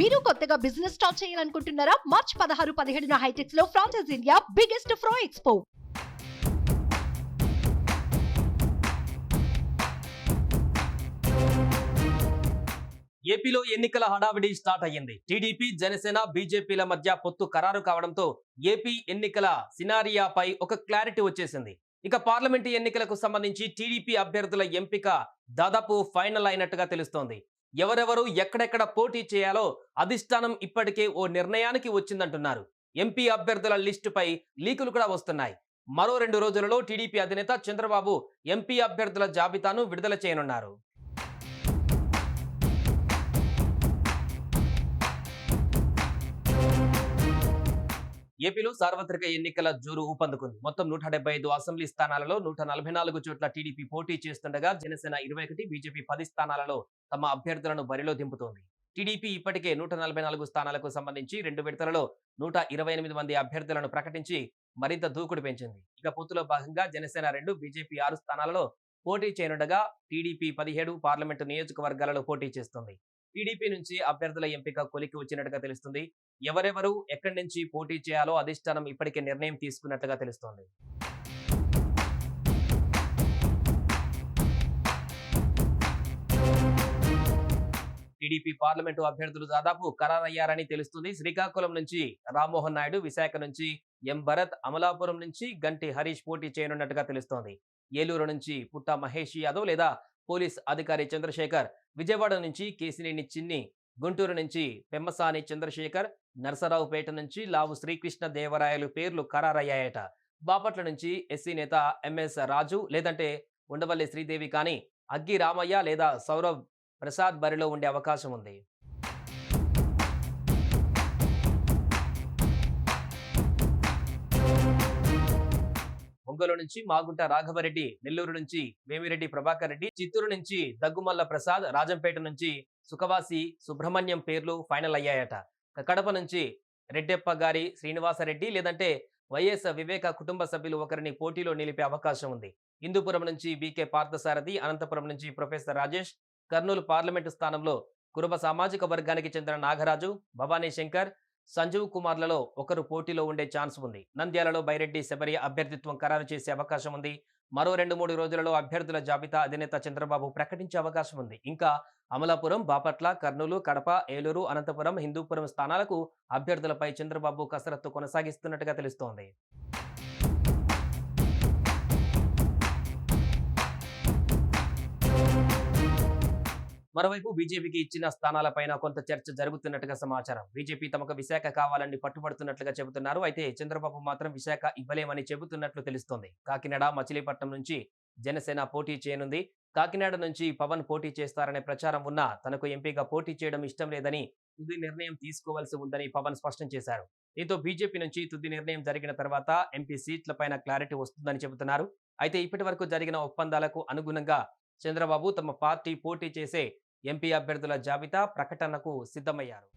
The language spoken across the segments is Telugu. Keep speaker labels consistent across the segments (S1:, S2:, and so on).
S1: మీరు కొత్తగా బిజినెస్ స్టార్ట్ చేయాలనుకుంటున్నారా? మార్చ్ పదహారు పదిహేడున హైటెక్స్లో ఫ్రాన్సెస్ ఇండియా బిగ్గెస్ట్ ఫ్రో ఎక్స్పో
S2: ఏపీలో ఎన్నికల హడావిడి స్టార్ట్ అయ్యింది. టీడీపీ జనసేన బీజేపీల మధ్య పొత్తు ఖరారు కావడంతో ఏపీ ఎన్నికల సినారియాపై ఒక క్లారిటీ వచ్చేసింది. ఇక పార్లమెంటు ఎన్నికలకు సంబంధించి టీడీపీ అభ్యర్థుల ఎంపిక దాదాపు ఫైనల్ అయినట్టుగా తెలుస్తోంది. ఎవరెవరు ఎక్కడెక్కడ పోటీ చేయాలో అధిష్టానం ఇప్పటికే ఓ నిర్ణయానికి వచ్చిందంటున్నారు. ఎంపీ అభ్యర్థుల లిస్టుపై లీకులు కూడా వస్తున్నాయి. మరో రెండు రోజులలో టీడీపీ అధినేత చంద్రబాబు ఎంపీ అభ్యర్థుల జాబితాను విడుదల చేయనున్నారు. ఏపీలో సార్వత్రిక ఎన్నికల జోరు ఊపందుకుంది. మొత్తం నూట డెబ్బై ఐదు అసెంబ్లీ స్థానాలలో నూట నలభై నాలుగు చోట్ల టీడీపీ పోటీ చేస్తుండగా జనసేన ఇరవై ఒకటి బీజేపీ పది స్థానాలలో తమ అభ్యర్థులను బరిలో దింపుతోంది. టీడీపీ ఇప్పటికే నూట నలభై నాలుగు స్థానాలకు సంబంధించి రెండు విడతలలో నూట ఇరవై ఎనిమిది మంది అభ్యర్థులను ప్రకటించి మరింత దూకుడు పెంచింది. ఇక పొత్తులో భాగంగా జనసేన రెండు బీజేపీ ఆరు స్థానాలలో పోటీ చేయనుండగా టీడీపీ పదిహేడు పార్లమెంటు నియోజకవర్గాలలో పోటీ చేస్తుంది. టీడీపీ నుంచి అభ్యర్థుల ఎంపిక కొలికి వచ్చినట్టుగా తెలుస్తుంది. ఎవరెవరు ఎక్కడి నుంచి పోటీ చేయాలో అధిష్టానం ఇప్పటికే నిర్ణయం తీసుకున్నట్లుగా తెలుస్తోంది. టీడీపీ పార్లమెంటు అభ్యర్థులు దాదాపు ఖరారయ్యారని తెలుస్తుంది. శ్రీకాకుళం నుంచి రామ్మోహన్ నాయుడు విశాఖ నుంచి ఎం భరత్ అమలాపురం నుంచి గంటి హరీష్ పోటీ చేయనున్నట్టుగా తెలుస్తోంది. ఏలూరు నుంచి పుట్ట మహేష్ యాదవ్ లేదా పోలీస్ అధికారి చంద్రశేఖర్ విజయవాడ నుంచి కేసినేని చిన్ని గుంటూరు నుంచి పెమ్మసాని చంద్రశేఖర్ నరసరావుపేట నుంచి లావు శ్రీకృష్ణ దేవరాయలు పేర్లు ఖరారయ్యాయట. బాపట్ల నుంచి ఎస్సీ నేత ఎంఎస్ రాజు లేదంటే ఉండవల్లి శ్రీదేవి కానీ అగ్గి రామయ్య లేదా సౌరవ్ ప్రసాద్ బరిలో ఉండే అవకాశం ఉంది. ఒంగోలు నుంచి మాగుంట రాఘవరెడ్డి నెల్లూరు నుంచి వేమిరెడ్డి ప్రభాకర్ రెడ్డి చిత్తూరు నుంచి దగ్గుమల్ల ప్రసాద్ రాజంపేట నుంచి సుఖవాసి సుబ్రహ్మణ్యం పేర్లు ఫైనల్ అయ్యాయట. కడప నుంచి రెడ్డెప్ప గారి శ్రీనివాసరెడ్డి లేదంటే వైఎస్ వివేక కుటుంబ సభ్యులు ఒకరిని పోటీలో నిలిపే అవకాశం ఉంది. హిందూపురం నుంచి బీకే పార్థసారథి అనంతపురం నుంచి ప్రొఫెసర్ రాజేష్ కర్నూలు పార్లమెంటు స్థానంలో కురుబ సామాజిక వర్గానికి చెందిన నాగరాజు భవానీ శంకర్ సంజీవ్ కుమార్లలో ఒకరు పోటీలో ఉండే ఛాన్స్ ఉంది. నంద్యాలలో బైరెడ్డి శబరి అభ్యర్థిత్వం ఖరారు చేసే అవకాశం ఉంది. మరో రెండు మూడు రోజులలో అభ్యర్థుల జాబితా అధినేత చంద్రబాబు ప్రకటించే అవకాశం ఉంది. ఇంకా అమలాపురం బాపట్ల కర్నూలు కడప ఏలూరు అనంతపురం హిందూపురం స్థానాలకు అభ్యర్థులపై చంద్రబాబు కసరత్తు కొనసాగిస్తున్నట్టుగా తెలుస్తోంది. మరోవైపు బీజేపీకి ఇచ్చిన స్థానాలపైన కొంత చర్చ జరుగుతున్నట్టుగా సమాచారం. బీజేపీ తమకు విశాఖ కావాలని పట్టుబడుతున్నట్లుగా చెబుతున్నారు. అయితే చంద్రబాబు మాత్రం విశాఖ ఇవ్వలేమని చెబుతున్నట్లు తెలుస్తోంది. కాకినాడ మచిలీపట్నం నుంచి జనసేన పోటీ చేయనుంది. కాకినాడ నుంచి పవన్ పోటీ చేస్తారనే ప్రచారం ఉన్నా తనకు ఎంపీగా పోటీ చేయడం ఇష్టం లేదని తుది నిర్ణయం తీసుకోవాల్సి ఉందని పవన్ స్పష్టం చేశారు. దీంతో బీజేపీ నుంచి తుది నిర్ణయం జరిగిన తర్వాత ఎంపీ సీట్లపైన క్లారిటీ వస్తుందని చెబుతున్నారు. అయితే ఇప్పటి వరకు జరిగిన ఒప్పందాలకు అనుగుణంగా చంద్రబాబు తమ పార్టీ పోటీ చేసే ఎంపీ అభ్యర్థుల జాబితా ప్రకటనకు సిద్ధమయ్యారు.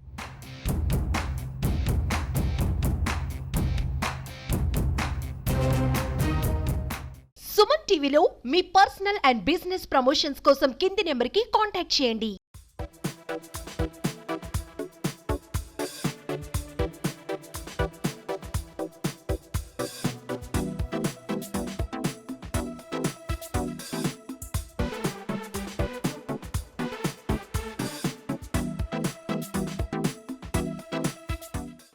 S1: సుమన్ టీవీలో మీ పర్సనల్ అండ్ బిజినెస్ ప్రమోషన్స్ కోసం కింది నెంబర్కి కాంటాక్ట్ చేయండి.